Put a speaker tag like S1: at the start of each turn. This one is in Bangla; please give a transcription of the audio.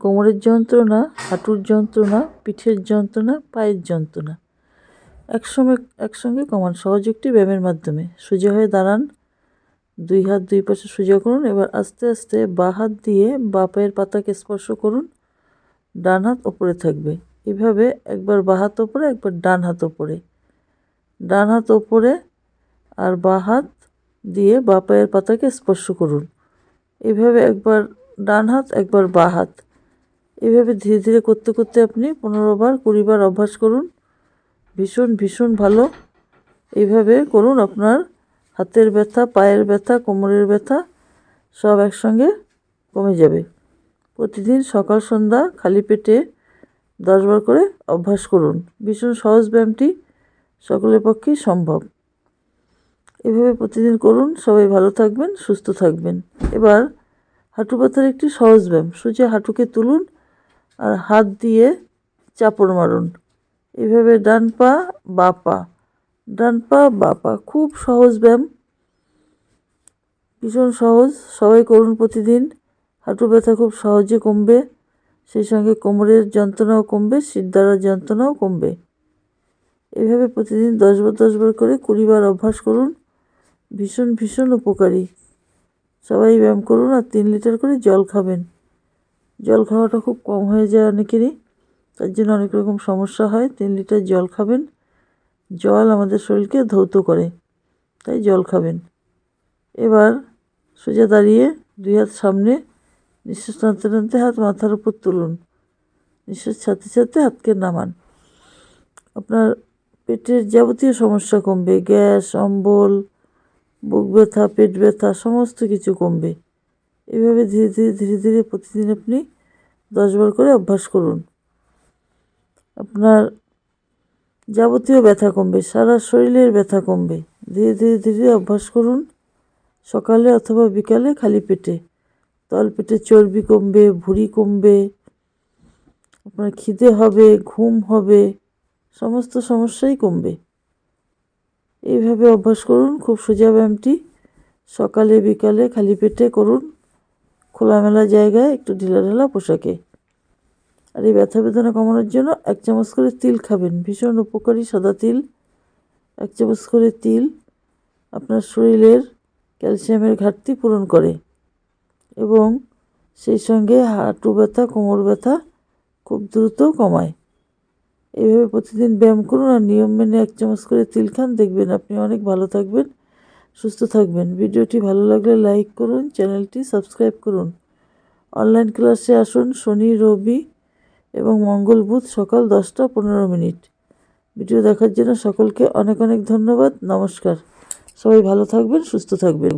S1: কোমরের যন্ত্রণা, হাঁটুর যন্ত্রণা, পিঠের যন্ত্রণা, পায়ের যন্ত্রণা। একসঙ্গে একসঙ্গে কমান সহজ একটি ব্যায়ামের মাধ্যমে। সোজা হয়ে দাঁড়ান, দুই হাত দুই পাশে সোজা করুন, এবার আস্তে আস্তে বা হাত দিয়ে বা পায়ের পাতাকে স্পর্শ করুন, ডান হাত ওপরে থাকবে। এভাবে একবার বা হাত ওপরে, একবার ডান হাত ওপরে। ডান হাত ওপরে আর বা হাত দিয়ে বা পায়ের পাতাকে স্পর্শ করুন। এভাবে একবার ডান হাত, একবার বা হাত। এভাবে ধীরে ধীরে করতে করতে আপনি পনেরো বার, কুড়ি বার অভ্যাস করুন। ভীষণ ভীষণ ভালো। এইভাবে করুন আপনার হাতের ব্যথা, পায়ের ব্যথা, কোমরের ব্যথা সব একসঙ্গে কমে যাবে। প্রতিদিন সকাল, সন্ধ্যা খালি পেটে দশবার করে অভ্যাস করুন। ভীষণ সহজ ব্যায়ামটি সকলের পক্ষেই সম্ভব। এভাবে প্রতিদিন করুন। সবাই ভালো থাকবেন, সুস্থ থাকবেন। এবার হাঁটু পাতার একটি সহজ ব্যায়াম। সোজা হাঁটুকে তুলুন। আর হাত দিয়ে চাপড় মারুন। এভাবে ডান পা, বা পা। ডান পা, বা পা। খুব সহজ ব্যায়াম। ভীষণ সহজ। সবাই করুন প্রতিদিন। হাঁটু ব্যথা খুব সহজে কমবে। সেই সঙ্গে কোমরের যন্ত্রণাও কমবে সিদ্ধারার যন্ত্রণাও কমবে। এভাবে প্রতিদিন দশবার দশবার করে কুড়িবার অভ্যাস করুন। ভীষণ ভীষণ উপকারী। সবাই ব্যায়াম করুন আর তিন লিটার করে জল খাবেন। জল খাওয়াটা খুব কম হয়ে যায় অনেকেরই। তার জন্য অনেক রকম সমস্যা হয়। তিন লিটার জল খাবেন। জল আমাদের শরীরকে ধৌত করে, তাই জল খাবেন। এবার সোজা দাঁড়িয়ে দুই হাত সামনে নিঃশ্বাস টানতে টানতে হাত মাথার উপর তুলুন। নিঃশ্বাস ছাড়তে ছাড়তে হাতকে নামান। আপনার পেটের যাবতীয় সমস্যা কমবে। গ্যাস, অম্বল, বুক ব্যথা, পেট ব্যথা, সমস্ত কিছু কমবে। এভাবে ধীরে ধীরে ধীরে ধীরে প্রতিদিন আপনি দশবার করে অভ্যাস করুন। আপনার যাবতীয় ব্যথা কমবে, সারা শরীরের ব্যথা কমবে। ধীরে ধীরে ধীরে অভ্যাস করুন। সকালে অথবা বিকালে খালি পেটে। তল পেটে চর্বি কমবে, ভুঁড়ি কমবে, আপনার খিদে হবে, ঘুম হবে, সমস্ত সমস্যাই কমবে। এইভাবে অভ্যাস করুন, খুব সোজা ব্যায়ামটি সকালে, বিকালে খালি পেটে করুন। খোলামেলা জায়গায় একটু ঢিলা ঢালা পোশাকে। আর এই ব্যথা বেদনা কমানোর জন্য এক চামচ করে তিল খাবেন। ভীষণ উপকারী সাদা তিল। এক চামচ করে তিল আপনার শরীরের ক্যালসিয়ামের ঘাটতি পূরণ করে। এবং সেই সঙ্গে হাঁটু ব্যথা, কোমর ব্যথা খুব দ্রুত কমায়। এইভাবে প্রতিদিন ব্যায়াম করুন আর নিয়ম মেনে এক চামচ করে তিল খান। দেখবেন আপনি অনেক ভালো থাকবেন। সুস্থ থাকবেন। ভিডিওটি ভালো লাগলে লাইক করুন, চ্যানেলটি সাবস্ক্রাইব করুন। অনলাইন ক্লাসে আসুন শনি, রবি এবং মঙ্গল বুধ সকাল দশটা পনেরো মিনিট। ভিডিও দেখার জন্য সকলকে অনেক অনেক ধন্যবাদ। নমস্কার। সবাই ভালো থাকবেন, সুস্থ থাকবেন।